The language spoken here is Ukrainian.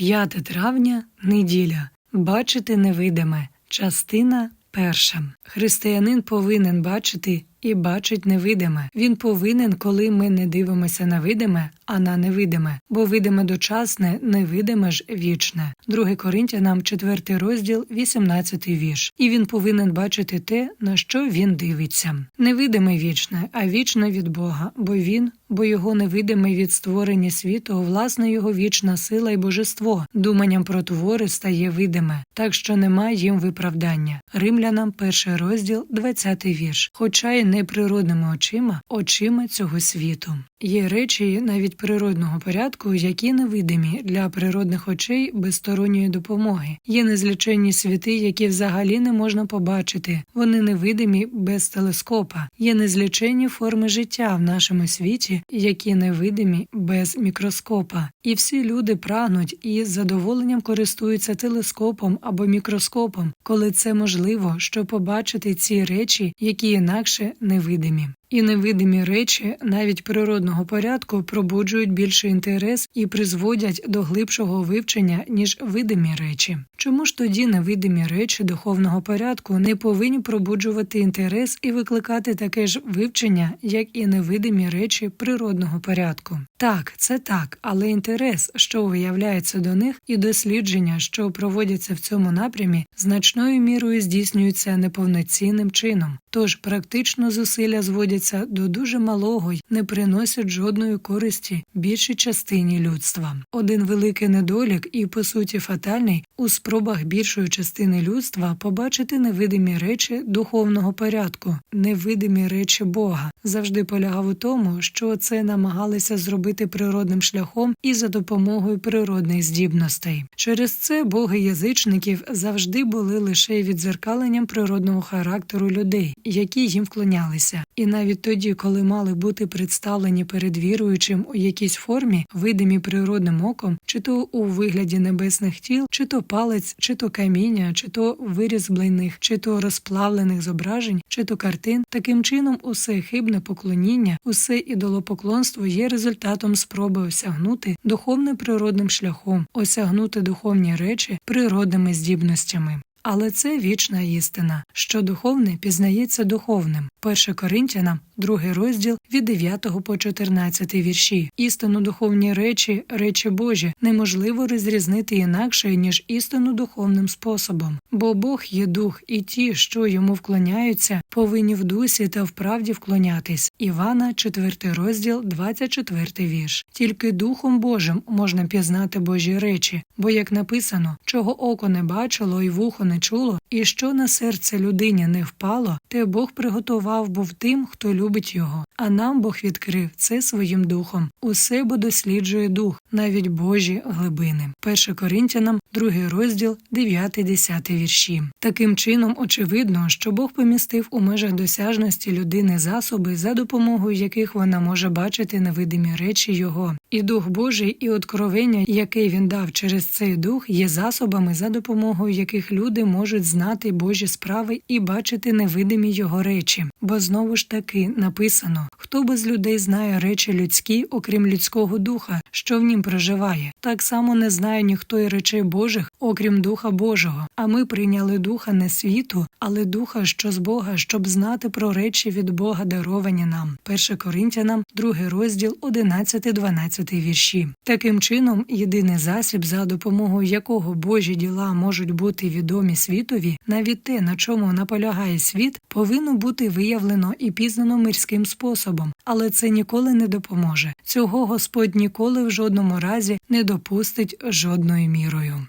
5 травня неділя. Бачити невидиме. Частина перша. Християнин повинен бачити і бачить невидиме. Він повинен, коли ми не дивимося на видиме, а на невидиме, бо видиме дочасне, невидиме ж вічне. 2 Коринтянам 4 розділ, 18 вірш. І він повинен бачити те, на що він дивиться. Невидиме вічне, а вічне від Бога, бо він, бо його невидиме від створення світу, власне його вічна сила і божество. Думанням про твори стає видиме, так що немає їм виправдання. Римлянам перший розділ, 20 вірш. Хоча й не природними очима, очима цього світу. Є речі навіть природного порядку, які невидимі для природних очей без сторонньої допомоги. Є незліченні світи, які взагалі не можна побачити. Вони невидимі без телескопа. Є незліченні форми життя в нашому світі, які невидимі без мікроскопа. І всі люди прагнуть і з задоволенням користуються телескопом або мікроскопом, коли це можливо, щоб побачити ці речі, які інакше невидимі. І невидимі речі навіть природного порядку пробуджують більший інтерес і призводять до глибшого вивчення, ніж видимі речі. Чому ж тоді невидимі речі духовного порядку не повинні пробуджувати інтерес і викликати таке ж вивчення, як і невидимі речі природного порядку? Так, це так, але інтерес, що виявляється до них, і дослідження, що проводяться в цьому напрямі, значною мірою здійснюються неповноцінним чином. Тож практично зусилля зводяться до дуже малого й не приносять жодної користі більшій частині людства. Один великий недолік і по суті фатальний у спробах більшої частини людства побачити невидимі речі духовного порядку, невидимі речі Бога, завжди полягав у тому, що це намагалися зробити природним шляхом і за допомогою природних здібностей. Через це боги язичників завжди були лише відзеркаленням природного характеру людей які їм вклонялися, і навіть тоді, коли мали бути представлені перед віруючим у якійсь формі, видимі природним оком, чи то у вигляді небесних тіл, чи то палець, чи то каміння, чи то вирізблених, чи то розплавлених зображень, чи то картин, таким чином усе хибне поклоніння, усе ідолопоклонство є результатом спроби осягнути духовним природним шляхом, осягнути духовні речі природними здібностями. Але це вічна істина, що духовне пізнається духовним. 1 Коринтянам, другий розділ від 9 по 14 вірші. Істину духовні речі, речі Божі, неможливо розрізнити інакше, ніж істину духовним способом. Бо Бог є дух, і ті, що йому вклоняються, повинні в дусі та в правді вклонятись. Івана, 4 розділ, 24 вірш. Тільки Духом Божим можна пізнати Божі речі, бо як написано, чого око не бачило і вухо не чуло, і що на серце людині не впало, те Бог приготував був тим, хто любить його. А нам Бог відкрив це своїм духом. Усе бо досліджує дух, навіть Божі глибини. 1 Коринтянам, другий розділ, 9-10 вірші. Таким чином, очевидно, що Бог помістив у межах досяжності людини засоби, за допомогою яких вона може бачити невидимі речі Його. І Дух Божий, і откровення, яке він дав через цей дух, є засобами, за допомогою яких люди можуть знати Божі справи і бачити невидимі його речі. Бо знову ж таки написано: хто без людей знає речі людські, окрім людського духа, що в нім проживає, так само не знає ніхто і речей Божих, окрім Духа Божого. А ми прийняли духа не світу, але духа, що з Бога, щоб знати про речі від Бога, даровані нам. 1 Коринтянам, 2 розділ, 11-12 вірші. Таким чином, єдиний засіб, за допомогою якого Божі діла можуть бути відомі світові, навіть те, на чому наполягає світ, повинно бути виявлено і пізнано мирським способом, але це ніколи не допоможе. Цього Господь ніколи в жодному разі не допустить жодною мірою.